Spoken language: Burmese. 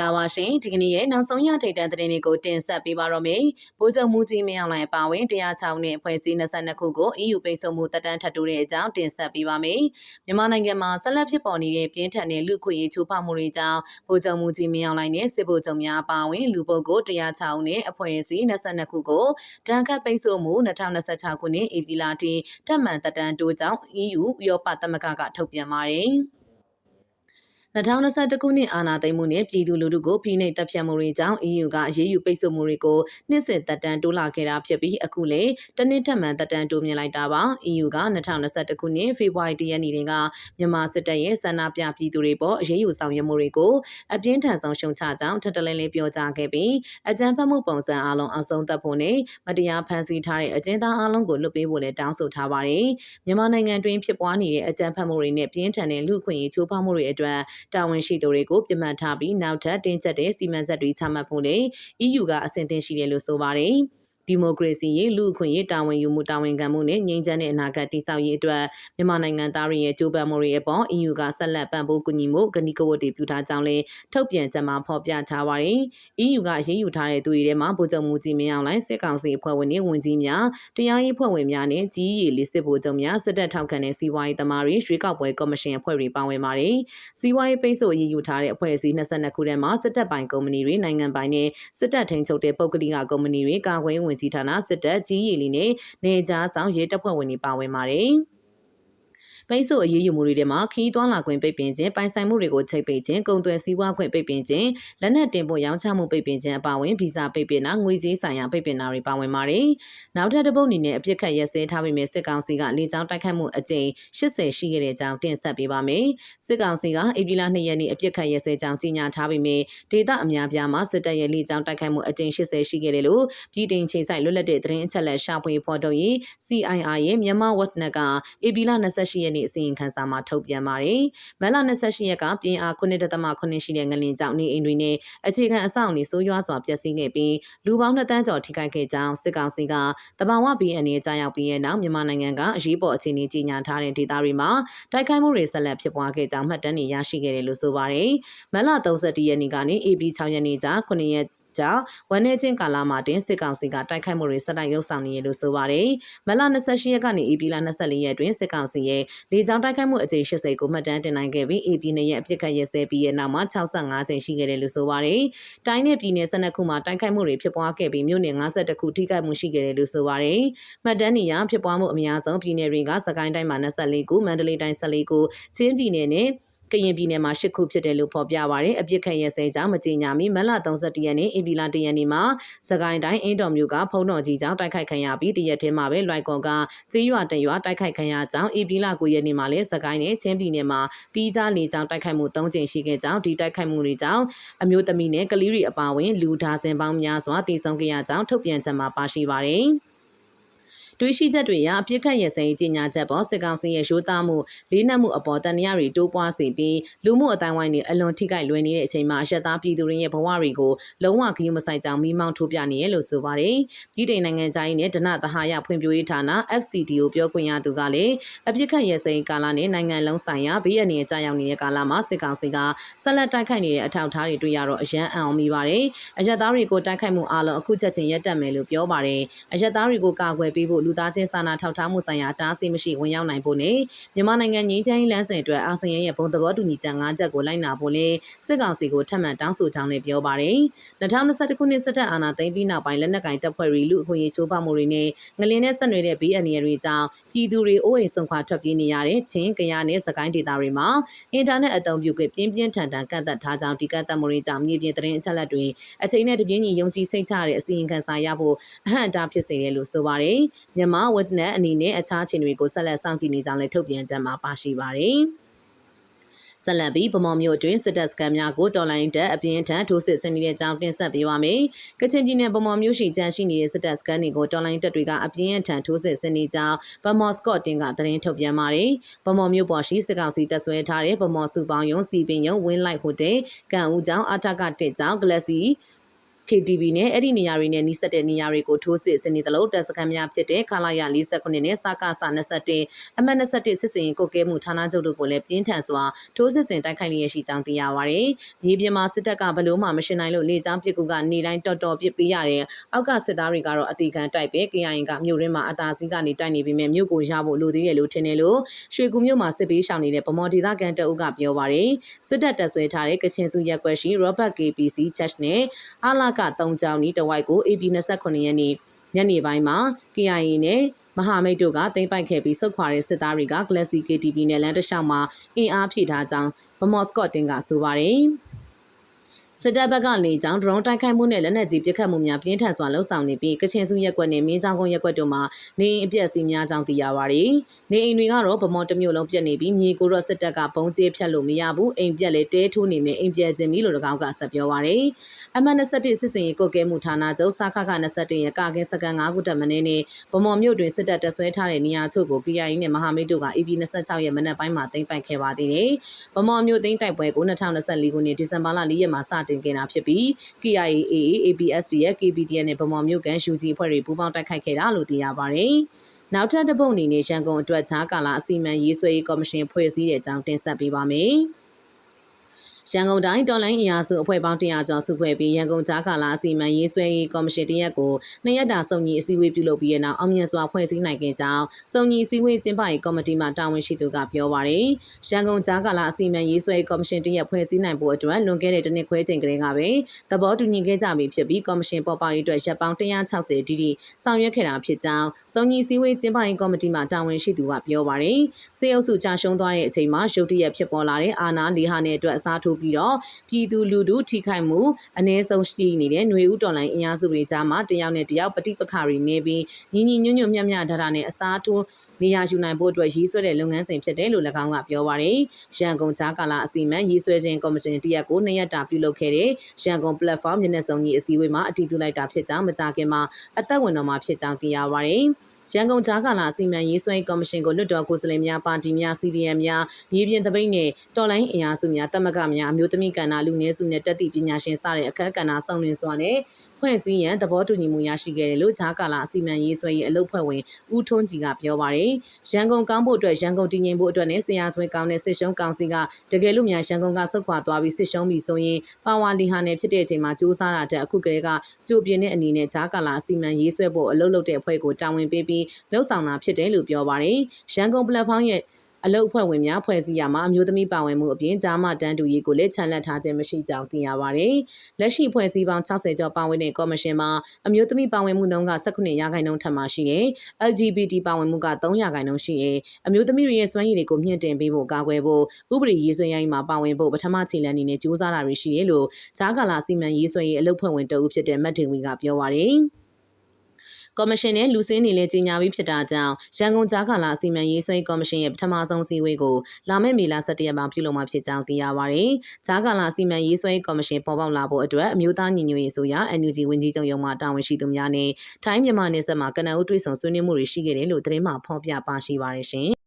္ဂလာပါရှင်ဒီကနေ့ရဲ့နောက်ဆုံးရထိပ်တန်းသတင်းတွေကိုတင်ဆက်ပေးပါတော့မယ်။ဗိုလ်ချုပ်မှုကြီးမင်းအောင်လှိုင်ပါဝင်106နှစ်အဖွဲ့အစည်း22ခုကို EU ပိတ်ဆို့မှုတက်တန်းထပ်တိုးတဲ့အကြောင်းတင်ဆက်ပေးပါမယ်။မြန်မာနိုင်ငံမှာဆက်လက်ဖြစ်ပေါ်နေတဲ့ပြင်းထန်တဲ့လူခွေရေးချိုးဖောက်မှုတွေကြောင့်ဗိုလ်ချုပ်မှုကြီးမင်းအောင်လှိုင်နဲ့စစ်ဗိုလ်ချုပ်များပါဝင်လူပုဂ္ဂိုလ်106နှစ်အဖွဲ့အစည်း22ခုကိုတန်ခတ်ပိတ်ဆို့မှု2026ခုနှစ်ဧပြီလထိတက်မှန်တက်တန်းတိုးကြောင်း EU ဥရောပသမဂ္ဂကထုတ်ပြန်ပါတယ်။ 2021ခုနှစ်အာဏာသိမ်းမှုနဲ့ပြည်သူလူထုကိုဖိနှိပ်တပ်ဖြတ်မှုတွေကြောင့် EU ကအရေးယူပိတ်ဆို့မှုတွေကိုနှစ်စဉ်သက်တမ်းတိုးလာခဲ့တာဖြစ်ပြီးအခုလေတနစ်ထက်မှန်သက်တမ်းတိုးမြင့်လိုက်တာပါ EU က2021ခုနှစ်ဖေဖော်ဝါရီလရက်နေ့ကမြန်မာစစ်တပ်ရဲ့ဆန္ဒပြပြည်သူတွေပေါ်အရေးယူဆောင်ရွက်မှုတွေကိုအပြင်းထန်ဆုံးရှုံချကြောင်းထပ်တလဲလဲပြောကြားခဲ့ပြီးအကြမ်းဖက်မှုပုံစံအလုံးအောင်ဆုံးသက်ဖို့နဲ့မတရားဖန်ဆီးထားတဲ့အကျဉ်းသားအလုံးကိုလွတ်ပေးဖို့လည်းတောင်းဆိုထားပါတယ်မြန်မာနိုင်ငံတွင်းဖြစ်ပွားနေတဲ့အကြမ်းဖက်မှုတွေနဲ့ပြင်းထန်တဲ့လူ့အခွင့်အရေးချိုးဖောက်မှုတွေအတွက်တာဝန်ရှိသူတွေကိုပြမှတ်ထားပြီးနောက်ထပ်တင်းကျပ်တဲ့စီမံချက်တွေချမှတ်ဖို့လည်း EU ကအဆင်သင့်ရှိတယ်လို့ဆိုပါတယ်။ ဒီမိုကရေစီရေးလူ့အခွင့်အရေးတာဝန်ယူမှုတာဝန်ခံမှုနဲ့ငြိမ်းချမ်းတဲ့အနာဂတ်တည်ဆောက်ရေးအတွက်မြန်မာနိုင်ငံသားတွေရဲ့ကြိုးပမ်းမှုတွေအပေါ် EU ကဆက်လက်ပံ့ပိုးကူညီမှုကဏီကဝတ်တွေပြုထားကြောင်းလည်းထုတ်ပြန်ချက်မှာဖော်ပြထားပါတယ်။ EU ကရေးယူထားတဲ့သူတွေထဲမှာဗိုလ်ချုပ်မှုကြီးမင်းအောင်လှိုင်စစ်ကောင်စီအဖွဲ့ဝင်တွေဝင်ကြီးများတရားရေးဖွဲ့ဝင်များနဲ့ကြီးရီလေးစစ်ဗိုလ်ချုပ်များစစ်တပ်ထောက်ခံတဲ့စီးပွားရေးသမားတွေရွေးကောက်ပွဲကော်မရှင်အဖွဲ့တွေပါဝင်ပါတယ်။စီးပွားရေးပိတ်ဆို့ရေးယူထားတဲ့အဖွဲ့အစည်း22ခုထဲမှာစစ်တပ်ပိုင်ကုမ္ပဏီတွေနိုင်ငံပိုင်နဲ့စစ်တပ်ထိန်းချုပ်တဲ့ပုဂ္ဂလိကကုမ္ပဏီတွေကာကွယ်ဝင်ကြီးဌာနစစ်တပ်ကြီးရီလီနဲ့နေကြားဆောင်ရဲတပ်ဖွဲ့ဝင်တွေပါဝင်ပါတယ်။ ပိတ်ဆို့အရေးယူမှုတွေထဲမှာခီးသွွားလာခွင့်ပိတ်ပင်ခြင်းပိုင်ဆိုင်မှုတွေကိုချိတ်ပိတ်ခြင်းကုန်သွယ်စည်းဝါးခွင့်ပိတ်ပင်ခြင်းလက်နက်တင်ပို့ရောင်းချမှုပိတ်ပင်ခြင်းအပါအဝင်ဗီဇာပိတ်ပင်တာငွေကြေးဆိုင်ရာပိတ်ပင်တာတွေပါဝင်ပါတယ်။နောက်ထပ်တစ်ပုတ်အနေနဲ့အပြစ်ခတ်ရက်စဲထားပြီးမြစစ်ကောင်စီကလေကြောင်းတိုက်ခတ်မှုအကြိမ်80ရှိခဲ့တဲ့အကြောင်းတင်ဆက်ပေးပါမယ်။စစ်ကောင်စီကဧပြီလ2ရက်နေ့အပြစ်ခတ်ရက်စဲကြောင်းကြီးညာထားပြီးမြဒေသအများပြားမှာစစ်တပ်ရဲ့လေကြောင်းတိုက်ခတ်မှုအကြိမ်80ရှိခဲ့တယ်လို့ပြည်တင်ချိန်ဆိုင်လွတ်လပ်တဲ့သတင်းအချက်အလက်ရှာဖွေဖော်ထုတ်ရေး CIR ရဲ့မြန်မာဝက်နက်ကဧပြီလ28ရက်နေ့အစီရင်ခံစာမှာထုတ်ပြန်ပါတယ်။မန်လ28ရက်ကပြင်းအား9.8ရှိတဲ့ငလင်ကြောင့်နေအိမ်တွေနဲ့အခြေခံအဆောက်အဦဆိုးရွားစွာပျက်စီးခဲ့ပြီးလူပေါင်း2တန်းကျော်ထိခိုက်ခဲ့ကြောင်းစစ်ကောင်စီကတဘာဝဘီအန်ရဲ့ကြားရောက်ပြီးတဲ့နောက်မြန်မာနိုင်ငံကအရေးပေါ်အခြေအနေကြီးညာထားတဲ့ဒေသတွေမှာတိုက်ခိုက်မှုတွေဆက်လက်ဖြစ်ပွားခဲ့ကြောင်းမှတ်တမ်းတွေရရှိခဲ့တယ်လို့ဆိုပါတယ်။မန်လ31ရက်နေ့ကနေ AB 6ရက်နေ့ကြား9ရက် ကြောင့်ဝန်내ချင်းကာလမှာတင်စစ်ကောင်စီကတိုက်ခိုက်မှုတွေဆက်တိုက်ရုပ်ဆောင်နေရလို့ဆိုပါတယ်။မလ28ရက်ကနေ AP လ24ရက်တွင်စစ်ကောင်စီရဲ့လေကြောင်းတိုက်ခိုက်မှုအကြိမ်80ကိုမှတ်တမ်းတင်နိုင်ခဲ့ပြီး AP နဲ့ရဲ့အပြစ်ခတ်ရဲစဲပြီးရဲ့နောက်မှာ65ကြိမ်ရှိခဲ့တယ်လို့ဆိုပါတယ်။တိုင်းနဲ့ပြည်နယ်12ခုမှာတိုက်ခိုက်မှုတွေဖြစ်ပွားခဲ့ပြီးမြို့နယ်52ခုထိခိုက်မှုရှိခဲ့တယ်လို့ဆိုပါတယ်။မှတ်တမ်းနေရဖြစ်ပွားမှုအများဆုံးပြည်နယ်တွေကစကိုင်းတိုင်းမှာ24ခုမန္တလေးတိုင်း14ခုချင်းပြည်နယ်နဲ့ ကရင်ပြည်နယ်မှာ၈ခုဖြစ်တယ်လို့ဖော်ပြပါရယ်အပြစ်ခံရစဲကြောင့်မကြေညာမီမလ31ရက်နေ့အင်ပီလာ1ရက်နေ့မှာစကိုင်းတိုင်းအင်းတော်မြို့ကဖုံးတော်ကြီးကြောင့်တိုက်ခိုက်ခံရပြီးတရက်ထဲမှာပဲလွိုက်ကော်ကကြေးရွာတရွာတိုက်ခိုက်ခံရကြောင်းအင်ပီလာ9ရက်နေ့မှာလည်းစကိုင်းနဲ့ချင်းပြည်နယ်မှာတီးကြားလေကြောင်းတိုက်ခိုက်မှု၃ကြိမ်ရှိခဲ့ကြောင်းဒီတိုက်ခိုက်မှုတွေကြောင့်အမျိုးသမီးနဲ့ကလေးတွေအပါအဝင်လူဒါဇင်ပေါင်းများစွာတည်ဆုံခဲ့ရကြောင်းထုတ်ပြန်ချက်မှာပါရှိပါတယ်။ တွေးရှိချက်တွေအရအပြစ်ခတ်ရစဲကြီးညာချက်ပေါ်စစ်ကောင်စီရဲ့ရိုးသားမှုလေးနက်မှုအပေါ်တန်ရာတွေတိုးပွားစေပြီးလူမှုအတိုင်းဝိုင်းတွေအလွန်ထိခိုက်လွယ်နေတဲ့အချိန်မှာအရက်သားပြည်သူတွေရဲ့ဘဝတွေကိုလုံးဝဂရုမစိုက်ကြောင်းမိမောင်းထိုးပြနေရလို့ဆိုပါတယ်။ပြည်ထိုင်နိုင်ငံသားရေးနဲ့ဒနသဟာယဖွံ့ဖြိုးရေးဌာန FCDO ပြောခွင့်ရသူကလည်းအပြစ်ခတ်ရစဲကာလနဲ့နိုင်ငံလုံးဆိုင်ရာဘေးအန္တရာယ်ကြာရောက်နေတဲ့ကာလမှာစစ်ကောင်စီကဆက်လက်တိုက်ခိုက်နေတဲ့အထောက်အထားတွေတွေ့ရတော့အရန်အံ့အောင်မိပါတယ်။အရက်သားတွေကိုတိုက်ခိုက်မှုအလုံးအခုချက်ချင်းရပ်တန့်မယ်လို့ပြောပါတယ်။အရက်သားတွေကိုကာကွယ်ပေးဖို့လူသားချင်းစာနာထောက်ထားမှုဆိုင်ရာတားဆီးမရှိဝင်ရောက်နိုင်ဖို့နဲ့မြန်မာနိုင်ငံငြိမ်းချမ်းရေးလမ်းစဉ်အတွက်အာဆီယံရဲ့ဘုံသဘောတူညီချက်၅ချက်ကိုလိုက်နာဖို့လည်းစစ်ကောင်စီကိုထပ်မံတောင်းဆိုကြောင်းလည်းပြောပါတယ်။2021ခုနှစ်စစ်တပ်အာဏာသိမ်းပြီးနောက်ပိုင်းလက်နက်ကင်တပ်ဖွဲ့တွေလူအခွင့်အရေးချိုးဖောက်မှုတွေနဲ့ငလင်းနဲ့ဆက်နွယ်တဲ့ BNN တွေကြောင့်ပြည်သူတွေအိုးအိမ်ဆုံးခွာထွက်ပြေးနေရတဲ့ချင်းကရနဲ့စကိုင်းဒေသတွေမှာအင်တာနက်အသုံးပြုခွင့်ပြင်းပြင်းထန်ထန်ကန့်သက်ထားကြောင်းဒီကန့်သက်မှုတွေကြောင့်မြေပြင်သတင်းအချက်အလက်တွေအချိန်နဲ့တပြေးညီယုံကြည်စိတ်ချတဲ့အစီရင်ခံစာရဖို့အဟန့်အတားဖြစ်စေတယ်လို့ဆိုပါတယ်။မြန်မာ Witness အနေနဲ့အခြားအခြေအနေတွေကိုဆက်လက်စောင့်ကြည့်နေကြောင်းလည်းထုတ်ပြန်ချက်မှာပါရှိပါတယ်။ဆက်လက်ပြီးဗမော်မြို့တွင်စစ်တပ်စခန်းများကိုတော်လိုင်းတပ်အပြင်းထန်ထိုးစစ်ဆင်နေတဲ့အကြောင်းတင်ဆက်ပေးပါမယ်။ကချင်ပြည်နယ်ဗမော်မြို့ရှိကြန့်ရှိနေတဲ့စစ်တပ်စခန်းတွေကိုတော်လိုင်းတပ်တွေကအပြင်းထန်ထိုးစစ်ဆင်နေကြောင်းဗမော်စကော့တင်ကသတင်းထုတ်ပြန်ပါတယ်။ဗမော်မြို့ပေါ်ရှိစစ်ကောင်စီတပ်ဆွဲထားတဲ့ဗမော်စုပေါင်းယုံစီပင်ယုံဝင်းလိုက်ဟိုတယ်ကံဦးကျောင်းအထက်ကတစ်ကျောင်းဂလက်စီ KTV နဲ့အဲ့ဒီနေရာတွေနဲ့နှိစက်တဲ့နေရာတွေကိုထိုးစစ်ဆင်နေသလိုတပ်စခန်းများဖြစ်တဲ့ခလာရ49နဲ့စကားဆ21အမှတ်21စစ်စင်ကိုကဲမှုဌာနချုပ်တို့ကိုလည်းပြင်းထန်စွာထိုးစစ်ဆင်တိုက်ခိုက်လျက်ရှိကြောင်းသိရပါတယ်။မြေပြင်မှာစစ်တပ်ကဘလို့မှမရှင်းနိုင်လို့လေကြောင်းပစ်ကူကနေတိုင်းတော်တော်ပစ်ပေးရတယ်။အောက်ကစစ်သားတွေကတော့အတီကန်တိုက်ပဲ KIA ကမြို့ရင်းမှာအသာစီးကနေတိုက်နေပြီးမြမြို့ကိုရဖို့လိုသေးတယ်လို့ထင်တယ်လို့ရွှေကူမြို့မှာစစ်ပေးရှောင်နေတဲ့ဗမော်ဒေသကန်တအုပ်ကပြောပါတယ်။စစ်တပ်တပ်ဆွဲထားတဲ့ကချင်စုရက်ကွက်ရှိ Robert KPC Church နဲ့အလာက3ကျောင်းဤတဝိုက်ကို AP 29ရက်နေ့ညနေပိုင်းမှာ KIA နဲ့မဟာမိတ်တို့ကတင်ပိုက်ခဲ့ပြီးဆုတ်ခွာတဲ့စစ်သားတွေက Classic KTV နဲ့လမ်းတစ်လျှောက်မှာအင်အားဖြည့်ထားကြောင်းဗမော့စကော့တင်ကဆိုပါတယ်။ စစ်တပ်ဘက်ကနေကြောင်း drone တိုက်ခိုက်မှုနဲ့လက်နက်ကြီးပစ်ခတ်မှုများပြင်းထန်စွာလှုပ်ဆောင်နေပြီးကချင်စုရက်ကွက်နဲ့မင်းချောင်းကုန်းရက်ကွက်တို့မှာနေအိမ်အပြက်စီးများကြောင်းသိရပါတယ်။နေအိမ်တွေကတော့ဗမော်တစ်မျိုးလုံးပြက်နေပြီးမြေကိုတော့စစ်တပ်ကပုံကျဲဖြတ်လို့မရဘူးအိမ်ပြက်လည်းတဲထိုးနေမယ်အိမ်ပြက်ခြင်းပြီလို့၎င်းကဆက်ပြောပါတယ်။ M21 စစ်စင်ရေးကုတ်ကဲမှုဌာနချုပ်စခခ21ရဲ့ကာကင်းစကန်9ခုတက်မင်းနဲ့ဗမော်မြို့တွင်စစ်တပ်တပ်ဆွဲထားတဲ့နေရာချို့ကို PIA နဲ့မဟာမိတ်တို့က EP 26ရက်မနက်ပိုင်းမှာသိမ်းပိုက်ခဲ့ပါသေးတယ်။ဗမော်မြို့သိမ်းတိုက်ပွဲကို2024ခုနှစ်ဒီဇင်ဘာလ4ရက်မှာစတင်ခဲ့တာဖြစ်ပြီး KIA AA APSD ရဲ့ KPDN နဲ့ဗမော်မြို့ကန် UG အဖွဲ့တွေပူးပေါင်းတိုက်ခိုက်ခဲ့တာလို့သိရပါတယ်။နောက်ထပ်တစ်ပုတ်အနေနဲ့ရန်ကုန်အတွက်ဂျားကာလာအစီအမံရေးဆွဲရေးကော်မရှင်ဖွဲ့စည်းတဲ့အကြောင်းတင်ဆက်ပေးပါမယ်။ ရန်ကုန်တိုင်းတော်လိုင်းအင်အားစုအဖွဲ့ပေါင်း100ကျော်စုဖွဲ့ပြီးရန်ကုန်ကြားကာလာအစီအမံရေးဆွဲရေးကော်မရှင်တရက်ကိုနှစ်ရက်တာစုံညီအစည်းအဝေးပြုလုပ်ပြီးတဲ့နောက်အောင်မြင်စွာဖွဲ့စည်းနိုင်ခဲ့ကြောင်းစုံညီအစည်းအဝေးကျင်းပရေးကော်မတီမှတာဝန်ရှိသူကပြောပါရယ်ရန်ကုန်ကြားကာလာအစီအမံရေးဆွဲရေးကော်မရှင်တရက်ဖွဲ့စည်းနိုင်ဖို့အတွက်လွန်ခဲ့တဲ့တစ်နှစ်ခွဲချိန်ကလေးကပဲသဘောတူညီခဲ့ကြပြီဖြစ်ပြီးကော်မရှင်ပေါ်ပေါက်ရေးအတွက်ရပ်ပေါင်း160တီတီဆောင်ရွက်ခဲ့တာဖြစ်ကြောင်းစုံညီအစည်းအဝေးကျင်းပရေးကော်မတီမှတာဝန်ရှိသူကပြောပါရယ်စေအုပ်စုကြာရှုံးသွားတဲ့အချိန်မှာရုတ်တရက်ဖြစ်ပေါ်လာတဲ့အာဏာလီဟာနယ်အတွက်အစားထိပြီးတော့ပြည်သူလူထုထိခိုက်မှုအ ਨੇ ဆုံးရှိနေတဲ့ຫນွေဥတော်လိုင်းအင်အားစုတွေကြားမှာတယောက်နဲ့တယောက်ပဋိပက္ခတွေနေပြီးညီညီညွတ်ညွတ်မျှမျှဓာတ်ဓာတ်နဲ့အစားထိုးနေရာယူနိုင်ဖို့အတွက်ရည်ဆွဲတဲ့လုပ်ငန်းစဉ်ဖြစ်တယ်လို့၎င်းကပြောပါရယ်။ရန်ကုန်ကြားကာလအစီအမံရည်ဆွဲခြင်းကော်မရှင်တရက်ကိုနှစ်ရက်တာပြုလုပ်ခဲ့တဲ့ရန်ကုန် platform မျက်နှာစုံကြီးအစည်းအဝေးမှာအတည်ပြုလိုက်တာဖြစ်ကြောင်းမကြခင်မှာအသက်ဝင်တော်မှာဖြစ်ကြောင်းသိရပါရယ်။ ရန်ကုန်ကြားကာလာစီမံရေးဆွဲကော်မရှင်ကိုလွှတ်တော်ကိုယ်စားလှယ်များပါတီများ CDM များမြေပြင်တပိတ်နဲ့တော်လိုင်းအင်အားစုများတမကများအမျိုးသမီးကဏ္ဍလူနည်းစုနဲ့တက်သည့်ပညာရှင်စတဲ့အခက်အကဏ္ဍဆောင်လင်းစွာနဲ့ ဖွဲ့စည်းရန်သဘောတူညီမှုရရှိခဲ့တယ်လို့ဂျာကာလာအစီအမံရေးဆွဲရေးအလုပ်ဖွဲ့ဝင်ဦးထွန်းကြည်ကပြောပါရယ်ရန်ကုန်ကောင်းဖို့အတွက်ရန်ကုန်တည်ငြိမ်ဖို့အတွက်နဲ့ဆရာဆွေကောင်းတဲ့စစ်ရှုံးကောင်စီကတကယ်လို့များရန်ကုန်ကဆုတ်ခွာသွားပြီးစစ်ရှုံးပြီးဆိုရင်ပါဝါလီဟာနယ်ဖြစ်တဲ့အချိန်မှာစူးစမ်းတာတဲ့အခုကလေးကကြိုပြင်းတဲ့အနေနဲ့ဂျာကာလာအစီအမံရေးဆွဲဖို့အလုပ်လုပ်တဲ့အဖွဲ့ကိုတာဝန်ပေးပြီးလှုပ်ဆောင်တာဖြစ်တယ်လို့ပြောပါရယ်ရန်ကုန် platform ရဲ့ အလုတ်ဖွဲ့ဝင်များဖွဲ့စည်းရမှာအမျိုးသမီးပါဝင်မှုအပြင်ဂျာမတန်းတူရေးကိုလည်းခြံလက်ထားခြင်းမရှိကြောင်းသိရပါဗျ။လက်ရှိဖွဲ့စည်းပေါင်း60ကျော်ပါဝင်တဲ့ကော်မရှင်မှာအမျိုးသမီးပါဝင်မှုနှုန်းက19ရာခိုင်နှုန်းထပ်မှရှိတယ်။ LGBT ပါဝင်မှုက3ရာခိုင်နှုန်းရှိတယ်။အမျိုးသမီးတွေရဲ့စွမ်းရည်တွေကိုမြင့်တင်ပေးဖို့ကာကွယ်ဖို့ဥပဒေရေးဆွဲရိုင်းမှာပါဝင်ဖို့ပထမခြေလှမ်းအနေနဲ့စူးစမ်းတာတွေရှိတယ်လို့ဂျာကာလာစီမံရေးဆွဲရေးအလုတ်ဖွဲ့ဝင်တအုပ်ဖြစ်တဲ့မတ်တင်ဝီကပြောပါဗျ။ ကော်မရှင်နဲ့လူစင်းနေလဲကြီးညာပြီးဖြစ်တာကြောင့်ရန်ကုန်ကြားကာလာစီမံရေးဆွဲကော်မရှင်ရဲ့ပထမဆုံးစည်းဝေးကိုလာမယ့်မေလ17ရက်မှာပြုလုပ်မှာဖြစ်ကြောင်းသိရပါဗျ။ကြားကာလာစီမံရေးဆွဲကော်မရှင်ပေါ်ပေါက်လာဖို့အတွက်အမျိုးသားညီညွတ်ရေးဆိုရာ NUG ဝန်ကြီးချုပ်ရုံးမှတာဝန်ရှိသူများနဲ့ထိုင်းမြန်မာနယ်စပ်မှာကနအုပ်တွေ့ဆုံဆွေးနွေးမှုတွေရှိခဲ့တယ်လို့သတင်းမှဖော်ပြပါရှိပါရရှင်။